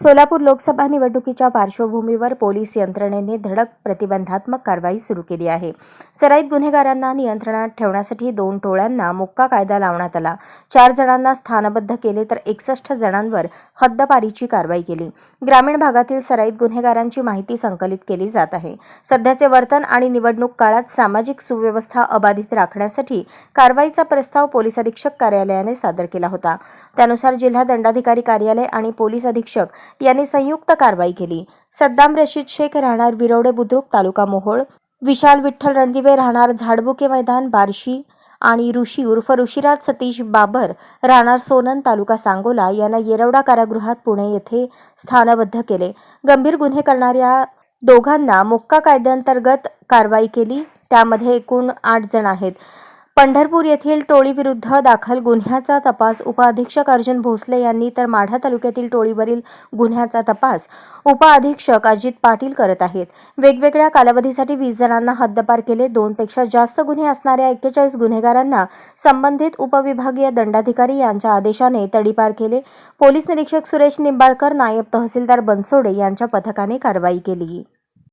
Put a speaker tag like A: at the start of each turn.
A: सोलापूर लोकसभा निवडणुकीच्या पार्श्वभूमीवर पोलीस यंत्रणेने धडक प्रतिबंधात्मक कारवाई सुरू केली आहे. सराईत गुन्हेगारांना नियंत्रणात ठेवण्यासाठी दोन टोळ्यांना मुक्का कायदा लावण्यात आला. चार जणांना स्थानबद्ध केले तर एकसष्ट जणांवर हद्दपारीची कारवाई केली. ग्रामीण भागातील सराईत गुन्हेगारांची माहिती संकलित केली जात आहे. सध्याचे वर्तन आणि निवडणूक काळात सामाजिक सुव्यवस्था अबाधित राखण्यासाठी कारवाईचा प्रस्ताव पोलीस अधीक्षक कार्यालयाने सादर केला होता. त्यानुसार जिल्हा दंडाधिकारी कार्यालय आणि पोलीस अधीक्षक यांनी संयुक्त कारवाई केली. सद्दाम रशीद शेख राहणार विरवडे बुद्रुक तालुका मोहोळ. विशाल विठ्ठल रणदिवे राहणार झाडबुके मैदान बार्शी. आणि ऋषी उर्फ ऋषीराज सतीश बाबर राहणार सोनन तालुका सांगोला यांना येरवडा कारागृहात पुणे येथे स्थानबद्ध केले. गंभीर गुन्हे करणाऱ्या दोघांना मोक्का कायद्यांतर्गत कारवाई केली. त्यामध्ये एकूण आठ जण आहेत. पंढरपूर येथील टोळीविरुद्ध दाखल गुन्ह्याचा तपास उपअधीक्षक अर्जुन भोसले यांनी तर माढा तालुक्यातील टोळीवरील गुन्ह्याचा तपास उपअधीक्षक अजित पाटील करत आहेत. वेगवेगळ्या कालावधीसाठी वीस जणांना हद्दपार केले. दोनपेक्षा जास्त गुन्हे असणाऱ्या एक्केचाळीस गुन्हेगारांना संबंधित उपविभागीय दंडाधिकारी यांच्या आदेशाने तडीपार केले. पोलीस निरीक्षक सुरेश निंबाळकर नायब तहसीलदार बनसोडे यांच्या पथकाने कारवाई केली.